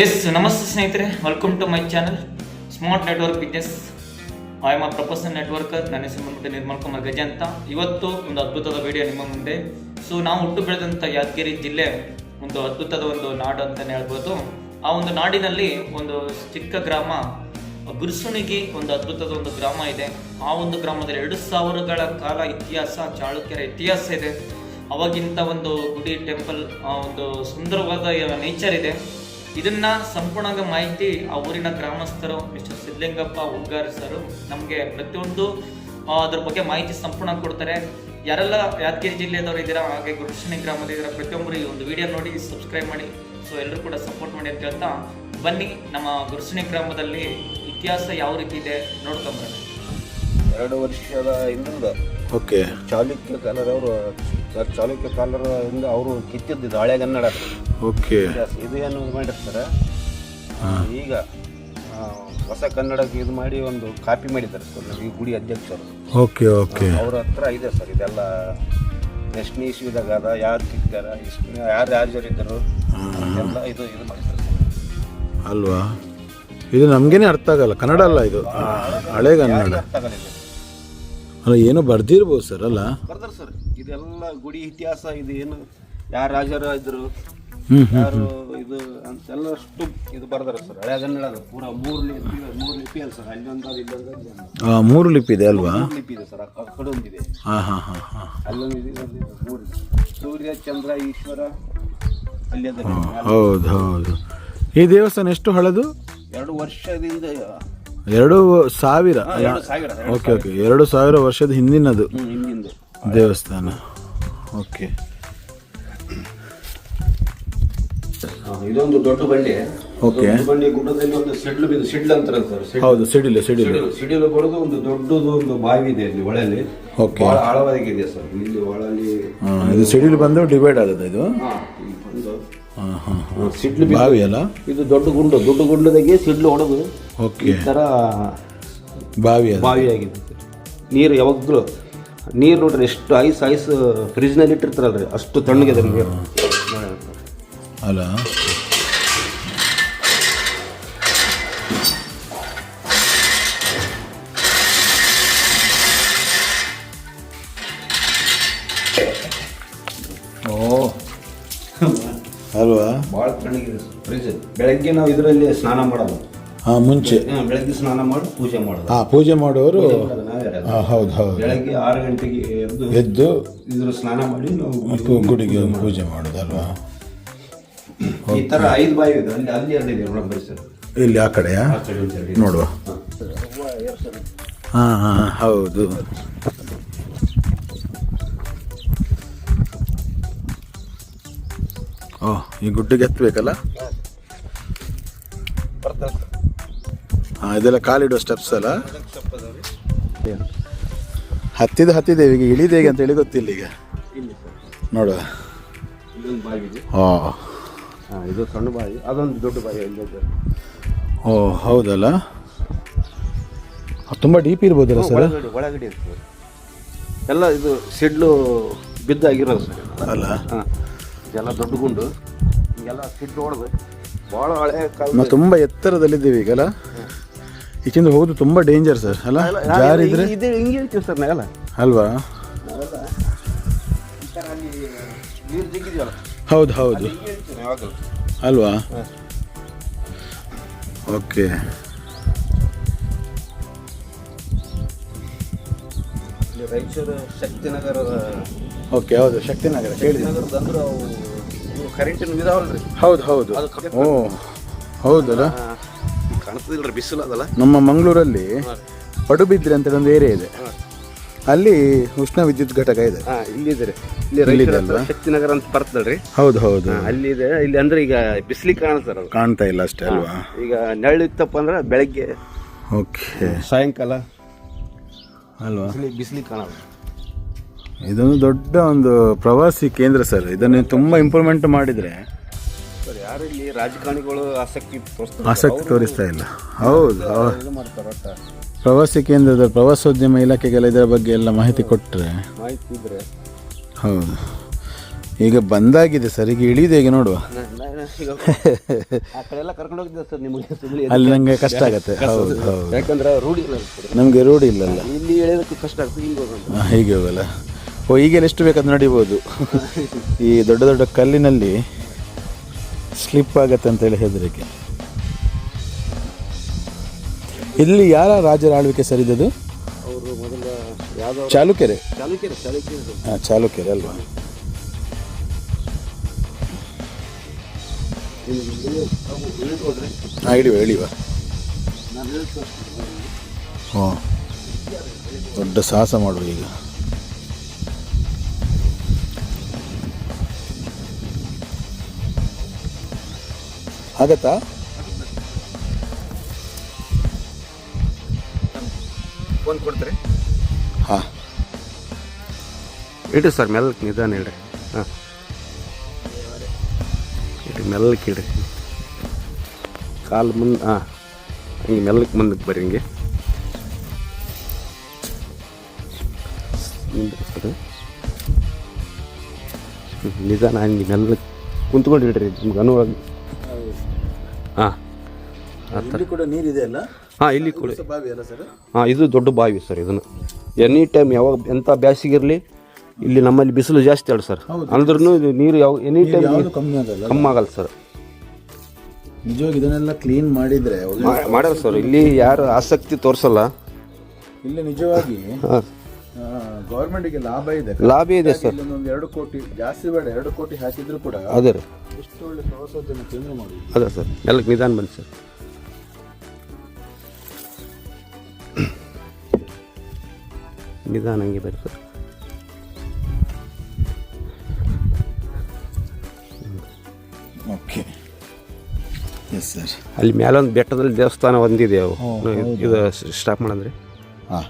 S ನಮಸ್ತೆ ಸ್ನೇಹಿತರೆ. Welcome to my channel smart network business I am a professional networker ನನ್ನ ಹೆಸರು ಬಂದ್ಬಿಟ್ಟು ನಿರ್ಮಲ್ ಕುಮಾರ್ ಗಜ ಅಂತ. ಇವತ್ತು ಒಂದು ಅದ್ಭುತದ ವಿಡಿಯೋ ನಿಮ್ಮ ಮುಂದೆ. ಸೊ ನಾವು ಹುಟ್ಟು ಬೆಳೆದಂಥ ಯಾದಗಿರಿ ಜಿಲ್ಲೆ, ಒಂದು ಅದ್ಭುತದ ಒಂದು ನಾಡು ಅಂತಲೇ ಹೇಳ್ಬೋದು. ಆ ಒಂದು ನಾಡಿನಲ್ಲಿ ಒಂದು ಚಿಕ್ಕ ಗ್ರಾಮ, ಗುರುಸುಣಿಗೆ ಒಂದು ಅದ್ಭುತದ ಒಂದು ಗ್ರಾಮ ಇದೆ. ಆ ಒಂದು ಗ್ರಾಮದಲ್ಲಿ ಎರಡು ಸಾವಿರಗಳ ಕಾಲ ಇತಿಹಾಸ, ಚಾಳುಕ್ಯರ ಇತಿಹಾಸ ಇದೆ. ಅವಾಗಿಂತ ಒಂದು ಗುಡಿ ಟೆಂಪಲ್ ಒಂದು ಸುಂದರವಾದ ನೇಚರ್ ಇದೆ. ಇದನ್ನ ಸಂಪೂರ್ಣವಾಗಿ ಮಾಹಿತಿ ಆ ಊರಿನ ಗ್ರಾಮಸ್ಥರು, ಮಿಸ್ಟರ್ ಸಿದ್ಲಿಂಗಪ್ಪ ಉಗ್ಗಾರ್ ನಮಗೆ ಪ್ರತಿಯೊಂದು ಅದ್ರ ಬಗ್ಗೆ ಮಾಹಿತಿ ಸಂಪೂರ್ಣ ಕೊಡ್ತಾರೆ. ಯಾರೆಲ್ಲ ಯಾದಗಿರಿ ಜಿಲ್ಲೆಯವರು ಇದ್ದೀರಾ, ಹಾಗೆ ಗುರುಶನಿ ಗ್ರಾಮದ ಇದ್ದೀರಾ ಪ್ರತಿಯೊಬ್ಬರು ಈ ಒಂದು ವಿಡಿಯೋ ನೋಡಿ ಸಬ್ಸ್ಕ್ರೈಬ್ ಮಾಡಿ. ಸೊ ಎಲ್ಲರೂ ಕೂಡ ಸಪೋರ್ಟ್ ಮಾಡಿ ಅಂತ ಹೇಳ್ತಾ ಬನ್ನಿ, ನಮ್ಮ ಗುರುಶನಿ ಗ್ರಾಮದಲ್ಲಿ ಇತಿಹಾಸ ಯಾವ ರೀತಿ ಇದೆ ನೋಡ್ಕೊಂಬರೋಣ ಎರಡು ವರ್ಷದ ಹಿಂದಿಂದ ಓಕೆ. ಚಾಲುಕ್ಯ ಸರ್ ಚಾಲುಕ್ಯ ಕಾಲರಿಂದ ಅವರು ಕಿತ್ತಿದ್ದು ಹಳೆಗನ್ನಡ ಓಕೆ. ಇತಿಹಾಸ. ಇದು ಏನು ಮಾಡಿರ್ತಾರೆ ಈಗ ಹೊಸ ಕನ್ನಡಕ್ಕೆ ಇದು ಮಾಡಿ ಒಂದು ಕಾಪಿ ಮಾಡಿದ್ದಾರೆ ಸರ್ ಈ ಗುಡಿ ಅಧ್ಯಕ್ಷರು. Okay okay. ಅವ್ರ ಹತ್ರ ಇದೆ ಸರ್ ಇದೆಲ್ಲ ಎಷ್ಟನೇ ಇಸ್ವಿದಾಗ ಅದ ಯಾರು ಕಿತ್ತಾರ ಯಾರು ಯಾರು ಇದ್ದರು ಎಲ್ಲ ಇದು ಇದು ಮಾಡಿದ್ದಾರೆ. ಅಲ್ವಾ? ಇದು ನಮಗೇನೆ ಅರ್ಥ ಆಗಲ್ಲ ಕನ್ನಡ ಅಲ್ಲ ಇದು. ಹಳೆ ಕನ್ನಡ. ಅರ್ಥ ಆಗಲ್ಲ ಇದು. ಅಲ್ಲ ಏನೋ ಬರ್ದಿರ್ಬೋದು ಸರ್ ಅಲ್ಲ? ಬರ್ದಾರ ಸರ್ ಇದೆಲ್ಲ ಗುಡಿ ಇತಿಹಾಸ ಇದು ಏನು ಯಾರು ರಾಜರು ಇದ್ರು ಯಾರು ಇದು ಅಂತೆಲ್ಲಷ್ಟು ಇದು ಬರ್ದಾರ ಸರ್ ಹಳೆಗನ್ನಡ ಅದು ಪೂರ ಮೂರು ಲಿಪಿ ಮೂರು ಲಿಪಿ ಅಲ್ಲ ಸರ್ ಅಲ್ಲೊಂದು ಇಲ್ಲೊಂದು ಮೂರು ಲಿಪಿ ಇದೆ ಅಲ್ವಾ? ಮೂರು ಲಿಪಿ ಇದೆ ಸರ್ ಆ ಕಡೆ ಒಂದಿದೆ ಹಾಂ ಹಾಂ ಹಾಂ ಹಾಂ. ಅಲ್ಲೊಂದು ಇದೆ ಇಲ್ಲೊಂದು ಇದೆ ಮೂರು ಇದೆ. ಸೂರ್ಯ ಚಂದ್ರ ಈಶ್ವರ ಅಲ್ಲಿ ಅದ ಹೌದು ಹೌದು. ಈ ದೇವಸ್ಥಾನ ಎಷ್ಟು ಹಳದು? ಎರಡು ವರ್ಷದಿಂದ ಎರಡು ಸಾವಿರ. ಹಾ, ಎರಡು ಸಾವಿರ ಓಕೆ ಓಕೆ ಎರಡು ಸಾವಿರ ವರ್ಷದ ಹಿಂದಿನದು. ದೇವಸ್ಥಾನ. ಓಕೆ ಇದೊಂದು ದೊಡ್ಡ ಬಂಡೆ. ಓಕೆ ಬಂಡೆ ಗುಡ್ಡದಲ್ಲಿ ಒಂದು ಸಿಡ್ಲು ಬಿದ್ದು ಸಿಡ್ಲು ಅಂತಾರೆ ಸರ್ ಹೌದು ಸಿಡಿಲು ಸಿಡಿಲು. ಸಿಡಿಲು ಬರೋದು ಒಂದು ದೊಡ್ಡದು ಒಂದು ಬಾವಿ ಇದೆ ಅಲ್ಲಿ ಒಳಲ್ಲಿ. ಓಕೆ ಬಹಳ ಆಳವಾಗಿದೆ ಸರ್ ಇಲ್ಲಿ ಒಳಲ್ಲಿ. ಇದು ಸಿಡಿಲು ಬಂದು ಡಿವೈಡ್ ಆಗುತ್ತೆ ಇದು? ಸಿಡ್ಲು ಬಾವಿ ಅಲ್ಲ? ಇದು ದೊಡ್ಡ ಗುಂಡು ದೊಡ್ಡ ಗುಂಡದಾಗೆ ಸಿಡ್ಲು ಹೊಡೆದು ಓಕೆ. ಈ ಥರ ಬಾವಿ ಅದು. ಬಾವಿ ಆಗಿದೆ. ನೀರು ಯಾವಾಗಲೂ ನೀರು ನೋಡ್ರಿ ಎಷ್ಟು ಐಸ್ ಐಸ್ ಫ್ರಿಜ್ನಲ್ಲಿ ಇಟ್ಟಿರ್ತಾರಲ್ರಿ ಅಷ್ಟು ತಣ್ಣಗಿದೆ ನೀರು. ಅಲ್ಲ. ಓ. ಅಲ್ವಾ? ಭಾಳ ತಣ್ಣಗಿದೆ ಫ್ರಿಜ್ ಬೆಳಗ್ಗೆ ನಾವು ಇದರಲ್ಲಿ ಸ್ನಾನ ಮಾಡೋದು. ಹಾಂ ಮುಂಚೆ. ಬೆಳಗ್ಗೆ ಸ್ನಾನ ಮಾಡಿ ಪೂಜೆ ಮಾಡೋದು. ಹಾಂ ಪೂಜೆ ಮಾಡೋರು ಹೌದು ಹೌದು. ಬೆಳಗ್ಗೆ ಆರು ಗಂಟೆಗೆ ಎದ್ದು ಎದ್ದು ಇದ್ರ ಸ್ನಾನ ಮಾಡಿ ನಾವು ಗುಡಿಗೆ ಪೂಜೆ ಮಾಡೋದಲ್ವಾ? ಈ ತರ ಐದು ಬಾಯಿ ಇದೆ. ಅಲ್ಲಿ ಅಲ್ಲಿ ನೋಡೋಣ ಬರೀ ಇಲ್ಲಿ ಆ ಕಡೆಯಾ? ನೋಡುವ. ಹಾಂ. ಹಾಂ ಹೌದು. ಓಹ್ ಈ ಗುಡ್ಡಿಗೆ ಎತ್ತಬೇಕಲ್ಲ ಇದೆಲ್ಲ ಕಾಲಿಡೋ ಸ್ಟೆಪ್ಸ್ ಅಲ್ಲ? ಹತ್ತಿದ ಹತ್ತಿದ್ದೇವೆ ಈಗ ಇಳಿದ ಹೇಗೆ ಅಂತ ಹೇಳಿ ಗೊತ್ತಿಲ್ಲ ಈಗ. ನೋಡುವ ಹಾಂ. ಇದು ಸಣ್ಣ ಬಾಯಿ ಅದೊಂದು ದೊಡ್ಡ ಬಾಯಿ. ಓ ಹೌದಲ್ಲ? ತುಂಬ ಡೀಪ್ ಇರ್ಬೋದಲ್ಲ ಸರ್? ಒಳಗಡೆ ಎಲ್ಲ ಇದು ಸಿಡ್ಲು ಬಿದ್ದಾಗಿರೋದು ಸರ್ ಅಲ್ಲ? ಇದೆಲ್ಲ ದೊಡ್ಡ ಗುಂಡು. ಎಲ್ಲ ಸಿಡ್ಲು ಹೊಡೆದು ಭಾಳ ಹಳೆ ಕಾಲ ನಾವು ತುಂಬ ಎತ್ತರದಲ್ಲಿದ್ದೀವಿ ಈಗಲ್ಲ. ಈಚಿಂದ ಹೋಗೋದು ತುಂಬ ಡೇಂಜರ್ ಸರ್ ಅಲ್ಲ? ಜಾರಿದ್ರೆ ಇದು ಹಿಂಗೆ ಇರ್ತೀವಿ ಸರ್ ನಾವೆಲ್ಲ ಅಲ್ವಾ? ಹೌದು ಹೌದು. ಅಲ್ವಾ. ಓಕೆ. ಇಲ್ಲಿ ರಾಯಚೂರು ಶಕ್ತಿನಗರದ ಓಕೆ ಹೌದು ಶಕ್ತಿನಗರ ಶಕ್ತಿನಗರದ ಅಂದ್ರೆ ಅವು ಕರೆಂಟಿನ ಇದಾವಲ್ರಿ ಹೌದು ಹೌದು. ಓ ಹೌದಲ್ಲ? ಕಾಣ್ತದಿಲ್ರಿ ಬಿಸಿಲು ಅದಲ್ಲ. ನಮ್ಮ ಮಂಗಳೂರಲ್ಲಿ ಪಡುಬಿದ್ರೆ ಅಂತ ಒಂದು ಏರಿಯಾ ಇದೆ. ಅಲ್ಲಿ ಉಷ್ಣ ವಿದ್ಯುತ್ ಘಟಕ ಇದೆ. ಹಾ ಇಲ್ಲಿದೆ. ಇಲ್ಲಿ ಇಲ್ಲಿದೆ ರಾಯಚೂರು ಹತ್ರ ಅಲ್ವಾ? ಶಕ್ತಿನಗರ ಅಂತ ಬರ್ತದಲ್ರಿ? ಹೌದು ಹೌದು. ಹಾ, ಅಲ್ಲಿದೆ ಇಲ್ಲಿ ಅಂದ್ರೆ ಈಗ ಬಿಸ್ಲಿ ಕಾಣಿಸ್ತಾರ ಅದು. ಕಾಣ್ತಾ ಇಲ್ಲ ಅಷ್ಟೇ ಅಲ್ವಾ? ಈಗ ನೆರಳು ಇತ್ತಪ್ಪ ಅಂದ್ರೆ ಬೆಳಗ್ಗೆ ಓಕೆ. ಸಾಯಂಕಾಲ ಅಲ್ವಾ? ಬಿಸಿಲಿ ಕಾಣಲ್ಲ ಇದೊಂದು ದೊಡ್ಡ ಒಂದು ಪ್ರವಾಸಿ ಕೇಂದ್ರ ಸರ್. ಇದನ್ನು ತುಂಬ ಇಂಪ್ರೂವ್ಮೆಂಟ್ ಮಾಡಿದರೆ ಸರ್ ಯಾರು ಇಲ್ಲಿ ರಾಜಕಾರಣಿಗಳು ಆಸಕ್ತಿ ತೋರಿಸ್ತಾರೆ? ಆಸಕ್ತಿ ತೋರಿಸ್ತಾ ಇಲ್ಲ. ಹೌದು ಹೌದು. ಇದು ಮಾಡ್ತಾರೆ ಒಟ್ಟ ಪ್ರವಾಸಿ ಕೇಂದ್ರದ ಪ್ರವಾಸೋದ್ಯಮ ಇಲಾಖೆಗೆಲ್ಲ ಇದರ ಬಗ್ಗೆ ಎಲ್ಲ ಮಾಹಿತಿ ಕೊಟ್ಟರೆ ಮಾಹಿತಿ ಇದ್ರೆ. ಹೌದು. ಈಗ ಬಂದಾಗಿದೆ ಸರ್ ಈಗ ಇಳಿದು ಹೇಗೆ ನೋಡುವ. ನ- ನ- ಈಗ ಆ ಕಡೆ ಎಲ್ಲ ಕರ್ಕೊಂಡು ಹೋಗಿದ್ದೆ ಸರ್ ನಿಮಗೆ. ಸುಮ್ಮನೆ ಅಲ್ಲಿ ನಂಗೆ ಕಷ್ಟ ಆಗತ್ತೆ. ಹೌದು ಹೌದು. ಯಾಕಂದ್ರೆ ರೂಢಿ ಇಲ್ಲ ಸರ್. ನಮಗೆ ರೂಢಿ ಇಲ್ಲಲ್ಲ ಇಲ್ಲಿ ಎಳೆಯೋದಕ್ಕೆ ಕಷ್ಟ ಆಗ್ತದೆ ಹಿಂಗೆ ಹೋಗೋದು. ಹಾ, ಹೀಗೆ ಹೋಗಲ್ಲ. ಓ ಈಗೆಲ್ಲ ಎಷ್ಟು ಬೇಕಾದ್ರೂ ನಡಿಬೋದು. ಈ ದೊಡ್ಡ ದೊಡ್ಡ ಕಲ್ಲಿನಲ್ಲಿ ಸ್ಲಿಪ್ ಆಗತ್ತೆ ಅಂತೇಳಿ ಹೆದರಿಕೆ. ಇಲ್ಲಿ ಯಾರ ರಾಜರ ಆಳ್ವಿಕೆ ಸರಿದದು ಚಾಲುಕೆರೆ ಅವರು ಮೊದಲ ಯಾವುದೋ ಚಾಲುಕ್ಯರೆ? ಚಾಲುಕ್ಯರು ಚಾಲುಕ್ಯರು ಹಾಂ ಚಾಲುಕ್ಯರೆ ಅಲ್ವಾ? ಹಾಂ ಇಳಿವ ಇಳಿವ ಹ್ಞೂ ದೊಡ್ಡ ಸಾಹಸ ಮಾಡುವ ಈಗ. ಆಗತ್ತಾ? ಫೋನ್ ಕೊಡ್ತೀರಿ? ಹಾಂ. ಇಡ್ರಿ ಸರ್ ಮೆಲ್ಲಕ್ಕೆ ನಿಧಾನ ಇಡ್ರಿ. ಹಾಂ. ಇಡ್ರಿ ಮೆಲ್ಲಕ್ಕೆ ಇಡ್ರಿ ಕಾಲು ಮುಂದೆ ಹಾಂ. ಹಿಂಗೆ ಮೆಲ್ಲಕ್ಕೆ ಮುಂದಕ್ಕೆ ಬರ್ರಿ ಹಿಂಗೆ. ಹ್ಮ್, ನಿಧಾನ ಹಂಗೆ ಮೆಲ್ಲಕ್ಕೆ ಕುಂತ್ಕೊಂಡಿಡ್ರಿ ನಿಮ್ಗೆ ಅನುವಾಗಿ ಇಲ್ಲಿ ಕೂಡ ನೀರಿದೆ ಅಲ್ಲ? ಹಾಂ ಇಲ್ಲಿ ಕೂಡ. ಬಾವಿ ಅಲ್ಲ ಸರ್? ಹಾಂ ಇದು ದೊಡ್ಡ ಬಾವಿ ಸರ್ ಇದನ್ನು. ಎನಿ ಟೈಮ್ ಯಾವಾಗ ಎಂಥ ಬ್ಯಾಸಿಗಿರಲಿ ಇಲ್ಲಿ ನಮ್ಮಲ್ಲಿ ಬಿಸಿಲು ಜಾಸ್ತಿ ಅಲ್ಲ ಸರ್. ಅಂದ್ರೂ ಇದು ನೀರು ಯಾವ ಎನಿ ಟೈಮ್ ಕಮ್ಮಿ ಆಗಲ್ಲ ಕಮ್ಮಿ ಆಗಲ್ಲ ಸರ್. ನಿಜವಾಗಿ ಇದನ್ನೆಲ್ಲ ಕ್ಲೀನ್ ಮಾಡಿದ್ರೆ ಮಾಡಲ್ಲ ಸರ್ ಇಲ್ಲಿ ಯಾರು ಆಸಕ್ತಿ ತೋರಿಸಲ್ಲ. ಇಲ್ಲಿ ನಿಜವಾಗಿ ಹಾಂ. ಗೌರ್ಮೆಂಟ್ಗೆ ಲಾಭ ಇದೆ. ಲಾಭ ಇದೆ ಸರ್. ಒಂದು ಎರಡು ಕೋಟಿ ಜಾಸ್ತಿ ಬೇಡ ಎರಡು ಕೋಟಿ ಹಾಕಿದ್ರು ಕೂಡ ಅದೇ ರೀ. ಎಷ್ಟು ಒಳ್ಳೆ ಪ್ರವಾಸೋದ್ಯಮ ಕೇಂದ್ರ ಮಾಡಿ ಅದೇ ಸರ್ ಎಲ್ಲ ನಿಧಾನ ಬನ್ನಿ ಸರ್. ನಿಧಾನ ಹಂಗೆ ಬರ್ತದೆ ಓಕೆ. ಎಸ್ ಸರ್ ಅಲ್ಲಿ ಮೇಲೊಂದು ಬೆಟ್ಟದಲ್ಲಿ ದೇವಸ್ಥಾನ ಒಂದಿದೆ ಅವು. ಇದು ಸ್ಟಾಪ್ ಮಾಡಂದ್ರಿ? ಹಾಂ.